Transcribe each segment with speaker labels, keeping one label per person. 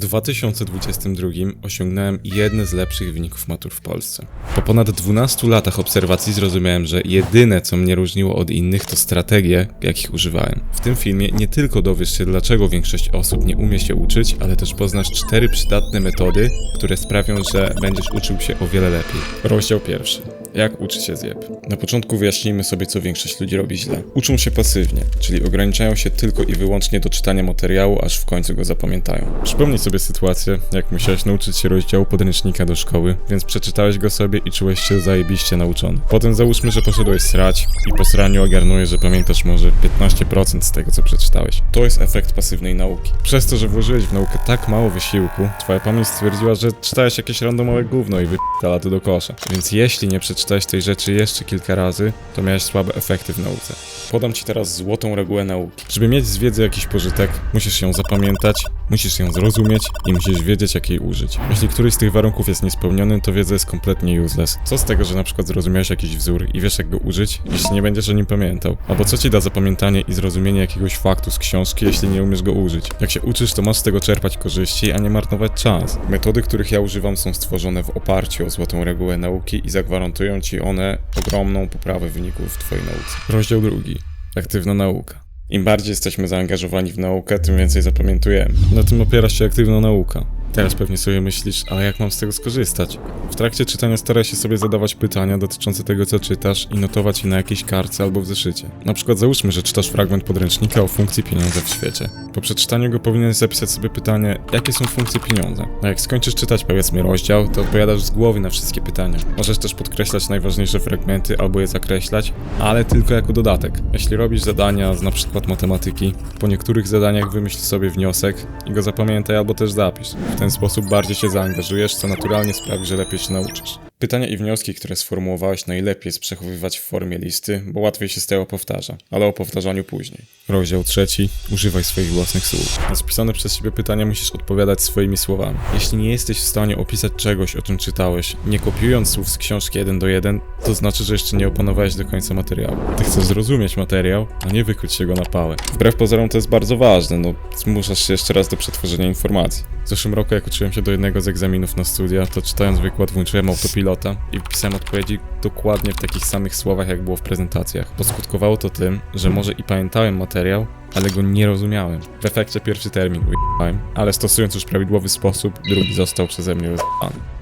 Speaker 1: W 2022 osiągnąłem jedne z lepszych wyników matur w Polsce. Po ponad 12 latach obserwacji zrozumiałem, że jedyne co mnie różniło od innych to strategie, jakich używałem. W tym filmie nie tylko dowiesz się dlaczego większość osób nie umie się uczyć, ale też poznasz cztery przydatne metody, które sprawią, że będziesz uczył się o wiele lepiej. Rozdział pierwszy. Jak uczy się zjeb? Na początku wyjaśnijmy sobie, co większość ludzi robi źle. Uczą się pasywnie, czyli ograniczają się tylko i wyłącznie do czytania materiału, aż w końcu go zapamiętają. Przypomnij sobie sytuację, jak musiałeś nauczyć się rozdziału podręcznika do szkoły, więc przeczytałeś go sobie i czułeś się zajebiście nauczony. Potem załóżmy, że poszedłeś srać i po sraniu ogarnujesz, że pamiętasz może 15% z tego, co przeczytałeś. To jest efekt pasywnej nauki. Przez to, że włożyłeś w naukę tak mało wysiłku, twoja pamięć stwierdziła, że czytałeś jakieś randomowe gówno i wypitala to do kosza. Więc jeśli nie przeczytałeś tej rzeczy jeszcze kilka razy, to miałeś słabe efekty w nauce. Podam ci teraz złotą regułę nauki. Żeby mieć z wiedzy jakiś pożytek, musisz ją zapamiętać, musisz ją zrozumieć i musisz wiedzieć, jak jej użyć. Jeśli któryś z tych warunków jest niespełniony, to wiedza jest kompletnie useless. Co z tego, że na przykład zrozumiałeś jakiś wzór i wiesz, jak go użyć, jeśli nie będziesz o nim pamiętał? Albo co ci da zapamiętanie i zrozumienie jakiegoś faktu z książki, jeśli nie umiesz go użyć? Jak się uczysz, to masz z tego czerpać korzyści, a nie marnować czas. Metody, których ja używam, są stworzone w oparciu o złotą regułę nauki i zagwarantują ci one ogromną poprawę wyników w twojej nauce. Rozdział drugi. Aktywna nauka. Im bardziej jesteśmy zaangażowani w naukę, tym więcej zapamiętujemy. Na tym opiera się aktywna nauka. Teraz pewnie sobie myślisz, ale jak mam z tego skorzystać? W trakcie czytania staraj się sobie zadawać pytania dotyczące tego, co czytasz i notować je na jakiejś kartce albo w zeszycie. Na przykład załóżmy, że czytasz fragment podręcznika o funkcji pieniądza w świecie. Po przeczytaniu go powinieneś zapisać sobie pytanie, jakie są funkcje pieniądza. A jak skończysz czytać powiedzmy rozdział, to odpowiadasz z głowy na wszystkie pytania. Możesz też podkreślać najważniejsze fragmenty albo je zakreślać, ale tylko jako dodatek. Jeśli robisz zadania z na przykład matematyki, po niektórych zadaniach wymyśl sobie wniosek i go zapamiętaj albo też zapisz. W ten sposób bardziej się zaangażujesz, co naturalnie sprawi, że lepiej się nauczysz. Pytania i wnioski, które sformułowałeś, najlepiej jest przechowywać w formie listy, bo łatwiej się z tego powtarza, ale o powtarzaniu później. Rozdział trzeci. Używaj swoich własnych słów. Na spisane przez siebie pytania musisz odpowiadać swoimi słowami. Jeśli nie jesteś w stanie opisać czegoś, o czym czytałeś, nie kopiując słów z książki jeden do jeden, to znaczy, że jeszcze nie opanowałeś do końca materiału. Ty chcesz zrozumieć materiał, a nie wykuć się go na pałę. Wbrew pozorom to jest bardzo ważne, no zmuszasz się jeszcze raz do przetworzenia informacji. Zeszłym roku, jak uczyłem się do jednego z egzaminów na studia, to czytając wykład włączyłem autopilota i wpisałem odpowiedzi dokładnie w takich samych słowach, jak było w prezentacjach. Poskutkowało to tym, że może i pamiętałem materiał, ale go nie rozumiałem. W efekcie pierwszy termin ujebałem, ale stosując już prawidłowy sposób, drugi został przeze mnie rozjebany.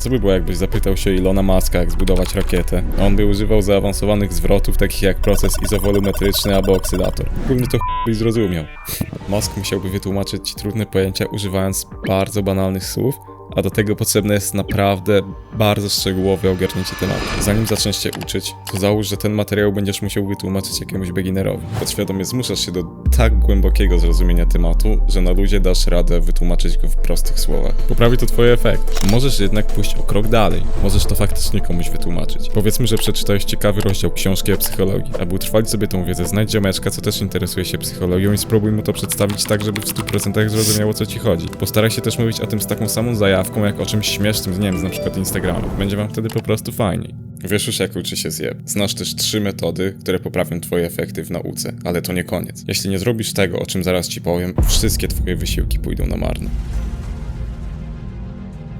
Speaker 1: Co by było, jakbyś zapytał się Ilona Maska, jak zbudować rakietę? On by używał zaawansowanych zwrotów, takich jak proces izowolumetryczny albo oksydator. Głównie to byś zrozumiał. Musk musiałby wytłumaczyć ci trudne pojęcia używając bardzo banalnych słów, a do tego potrzebne jest naprawdę bardzo szczegółowe ogarnięcie tematu. Zanim zaczniesz się uczyć, to załóż, że ten materiał będziesz musiał wytłumaczyć jakiemuś beginnerowi. Podświadomie zmuszasz się do tak głębokiego zrozumienia tematu, że na ludzie dasz radę wytłumaczyć go w prostych słowach. Poprawi to twoje efekt. Możesz jednak pójść o krok dalej. Możesz to faktycznie komuś wytłumaczyć. Powiedzmy, że przeczytałeś ciekawy rozdział książki o psychologii. Aby utrwalić sobie tą wiedzę, znajdź ziomeczka, co też interesuje się psychologią i spróbuj mu to przedstawić tak, żeby w 100% zrozumiało, co ci chodzi. Postaraj się też mówić o tym z taką samą zajawką, jak o czymś śmiesznym, nie wiem, z na przykład Instagrama. Będzie wam wtedy po prostu fajniej. Wiesz już jak uczy się zjeb. Znasz też trzy metody, które poprawią twoje efekty w nauce, ale to nie koniec. Jeśli nie zrobisz tego, o czym zaraz ci powiem, wszystkie twoje wysiłki pójdą na marne.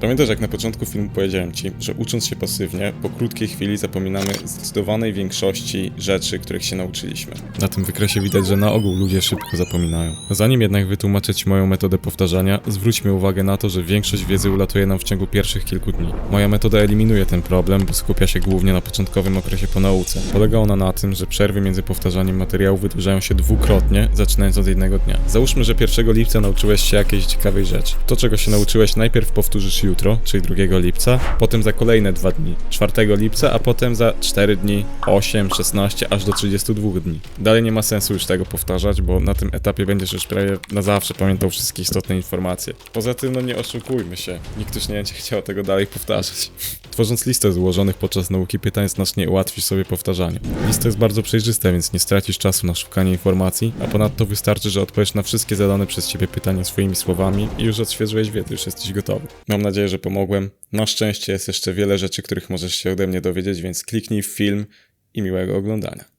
Speaker 1: Pamiętasz, jak na początku filmu powiedziałem Ci, że ucząc się pasywnie, po krótkiej chwili zapominamy zdecydowanej większości rzeczy, których się nauczyliśmy. Na tym wykresie widać, że na ogół ludzie szybko zapominają. Zanim jednak wytłumaczę Ci moją metodę powtarzania, zwróćmy uwagę na to, że większość wiedzy ulatuje nam w ciągu pierwszych kilku dni. Moja metoda eliminuje ten problem, bo skupia się głównie na początkowym okresie po nauce. Polega ona na tym, że przerwy między powtarzaniem materiału wydłużają się dwukrotnie, zaczynając od jednego dnia. Załóżmy, że 1 lipca nauczyłeś się jakiejś ciekawej rzeczy. To, czego się nauczyłeś, najpierw powtórzysz jutro, czyli 2 lipca, potem za kolejne 2 dni, 4 lipca, a potem za 4 dni, 8, 16, aż do 32 dni. Dalej nie ma sensu już tego powtarzać, bo na tym etapie będziesz już prawie na zawsze pamiętał wszystkie istotne informacje. Poza tym, no nie oszukujmy się, nikt już nie będzie chciał tego dalej powtarzać. Tworząc listę złożonych podczas nauki pytań znacznie ułatwisz sobie powtarzanie. Lista jest bardzo przejrzysta, więc nie stracisz czasu na szukanie informacji, a ponadto wystarczy, że odpowiesz na wszystkie zadane przez ciebie pytania swoimi słowami i już odświeżyłeś wiedzę, już jesteś gotowy. Mam nadzieję, że pomogłem. Na szczęście jest jeszcze wiele rzeczy, których możesz się ode mnie dowiedzieć, więc kliknij w film i miłego oglądania.